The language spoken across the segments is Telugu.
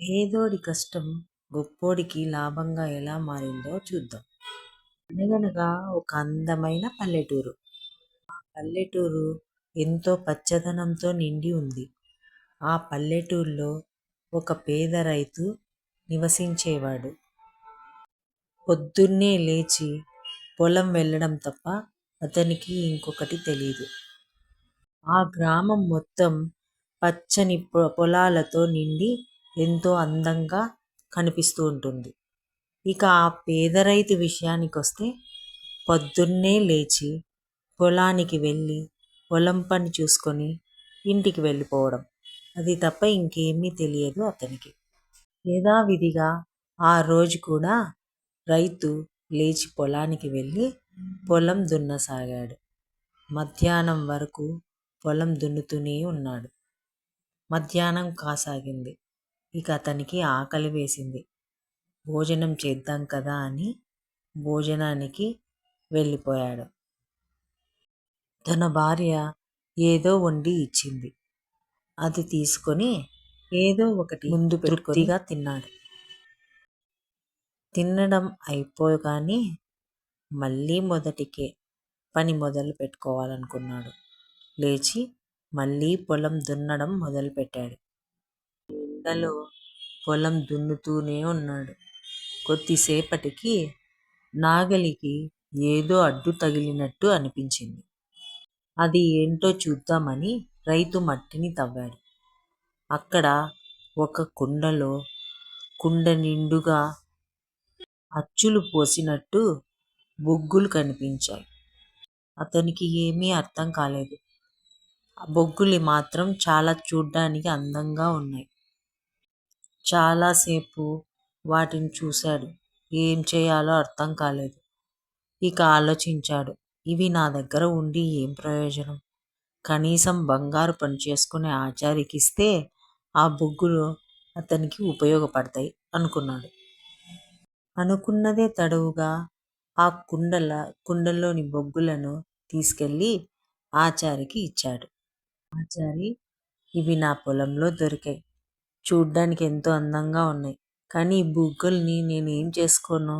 పేదోడి కష్టం గొప్పోడికి లాభంగా ఎలా మారిందో చూద్దాం. అనగనగా ఒక అందమైన పల్లెటూరు. ఆ పల్లెటూరు ఎంతో పచ్చదనంతో నిండి ఉంది. ఆ పల్లెటూరులో ఒక పేద రైతు నివసించేవాడు. పొద్దున్నే లేచి పొలం వెళ్ళడం తప్ప అతనికి ఇంకొకటి తెలియదు ఆ గ్రామం మొత్తం పచ్చని పొలాలతో నిండి ఎంతో అందంగా కనిపిస్తూ ఉంటుంది. ఇక ఆ పేద రైతు విషయానికొస్తే పొద్దున్నే లేచి పొలానికి వెళ్ళి పొలం పని చూసుకొని ఇంటికి వెళ్ళిపోవడం అది తప్ప ఇంకేమీ తెలియదు అతనికి. యథావిధిగా ఆ రోజు కూడా రైతు లేచి పొలానికి వెళ్ళి పొలం దున్నసాగాడు. మధ్యాహ్నం వరకు పొలం దున్నుతూనే ఉన్నాడు. మధ్యాహ్నం కాసాగింది. ఇక అతనికి ఆకలి వేసింది. భోజనం చేద్దాం కదా అని భోజనానికి వెళ్ళిపోయాడు. తన భార్య ఏదో వండి ఇచ్చింది. అది తీసుకొని ఏదో ఒకటి ముందు తృప్తిగా తిన్నాడు. తినడం అయిపోగానే మళ్ళీ మొదటికే పని మొదలు పెట్టుకోవాలనుకున్నాడు. లేచి మళ్ళీ పొలం దున్నడం మొదలుపెట్టాడు. ఎండలో పొలం దున్నుతూనే ఉన్నాడు. కొద్దిసేపటికి నాగలికి ఏదో అడ్డు తగిలినట్టు అనిపించింది. అది ఏంటో చూద్దామని రైతు మట్టిని తవ్వాడు. అక్కడ ఒక కుండలో కుండ నిండుగా అచ్చులు పోసినట్టు బొగ్గులు కనిపించాయి. అతనికి ఏమీ అర్థం కాలేదు. ఆ బొగ్గులు మాత్రం చాలా చూడ్డానికి అందంగా ఉన్నాయి. చాలాసేపు వాటిని చూశాడు. ఏం చేయాలో అర్థం కాలేదు. ఇక ఆలోచించాడు. ఇవి నా దగ్గర ఉండి ఏం ప్రయోజనం? కనీసం బంగారు పని చేసుకునే ఆచారికిస్తే ఆ బొగ్గులు అతనికి ఉపయోగపడతాయి అనుకున్నాడు. అనుకున్నదే తడవుగా ఆ కుండల కుండలోని బొగ్గులను తీసుకెళ్ళి ఆచారికి ఇచ్చాడు. ఆచారి ఇవి నా పొలంలో దొరికాయి. చూడ్డానికి ఎంతో అందంగా ఉన్నాయి. కానీ ఈ నేను ఏం చేసుకోను.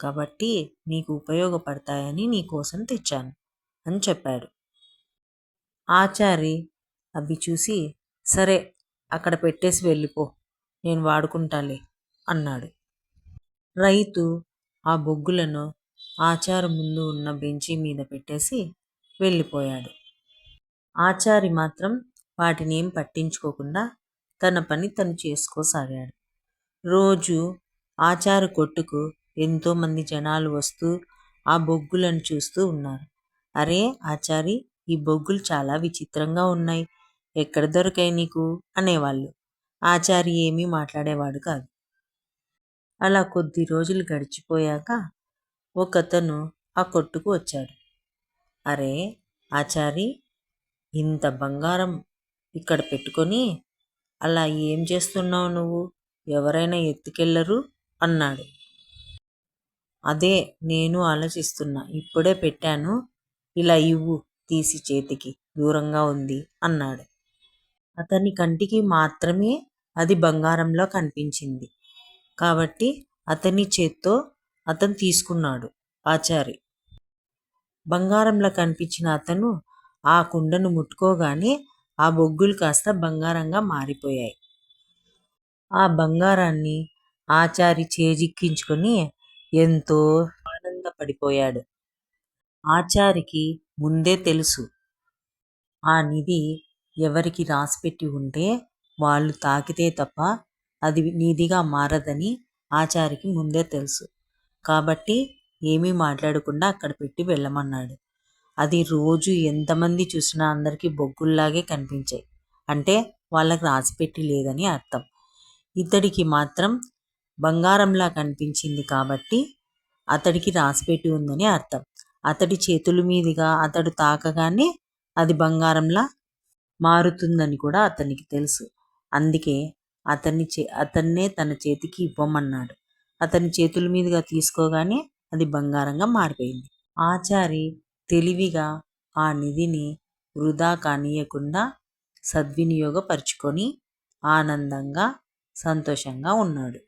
కాబట్టి నీకు ఉపయోగపడతాయని నీకోసం తెచ్చాను అని చెప్పాడు. ఆచారి అవి చూసి సరే అక్కడ పెట్టేసి వెళ్ళిపో. నేను వాడుకుంటాలే అన్నాడు. రైతు ఆ బొగ్గులను ఆచారి ముందు ఉన్న బెంచి మీద పెట్టేసి వెళ్ళిపోయాడు. ఆచారి మాత్రం వాటిని ఏం పట్టించుకోకుండా తన పని తను చేసుకోసాగాడు. రోజు ఆచారి కొట్టుకు ఎంతోమంది జనాలు వస్తూ ఆ బొగ్గులను చూస్తూ ఉన్నారు. అరే ఆచారి ఈ బొగ్గులు చాలా విచిత్రంగా ఉన్నాయి. ఎక్కడ దొరికాయి నీకు? అనేవాళ్ళు. ఆచారి ఏమీ మాట్లాడేవాడు కాదు. అలా కొద్ది రోజులు గడిచిపోయాక ఒకతను ఆ కొట్టుకు వచ్చాడు. అరే ఆచారి ఇంత బంగారం ఇక్కడ పెట్టుకొని అలా ఏం చేస్తున్నావు నువ్వు? ఎవరైనా ఎత్తుకెళ్ళరు అన్నాడు. అదే నేను ఆలోచిస్తున్నా. ఇప్పుడే పెట్టాను. ఇలా ఇవ్వు తీసి చేతికి దూరంగా ఉంది అన్నాడు. అతని కంటికి మాత్రమే అది బంగారంలో కనిపించింది. కాబట్టి అతని చేత్తో అతను తీసుకున్నాడు ఆచారి. బంగారంలో కనిపించిన అతను ఆ కుండను ముట్టుకోగానే ఆ బొగ్గులు కాస్త బంగారంగా మారిపోయాయి. ఆ బంగారాన్ని ఆచారి చేజిక్కించుకొని ఎంతో ఆనందపడిపోయాడు. ఆచారికి ముందే తెలుసు ఆ నిధి ఎవరికి రాసిపెట్టి ఉంటే వాళ్ళు తాకితే తప్ప అది నిధిగా మారదని ఆచారికి ముందే తెలుసు. కాబట్టి ఏమీ మాట్లాడకుండా అక్కడ పెట్టి వెళ్ళమన్నాడు. అది రోజు ఎంతమంది చూసినా అందరికీ బొగ్గుల్లాగే కనిపించాయి. అంటే వాళ్ళకి రాసిపెట్టి లేదని అర్థం. ఇతడికి మాత్రం బంగారంలా కనిపించింది కాబట్టి అతడికి రాసిపెట్టి ఉందని అర్థం. అతడి చేతుల మీదుగా అతడు తాకగానే అది బంగారంలా మారుతుందని కూడా అతనికి తెలుసు. అందుకే అతన్ని చే అతన్నే తన చేతికి ఇవ్వమన్నాడు. అతని చేతుల మీదుగా తీసుకోగానే అది బంగారంగా మారిపోయింది. ఆచారి తెలివిగా ఆ నిధిని వృధా కానీయకుండా సద్వినియోగపరుచుకొని ఆనందంగా సంతోషంగా ఉన్నాడు.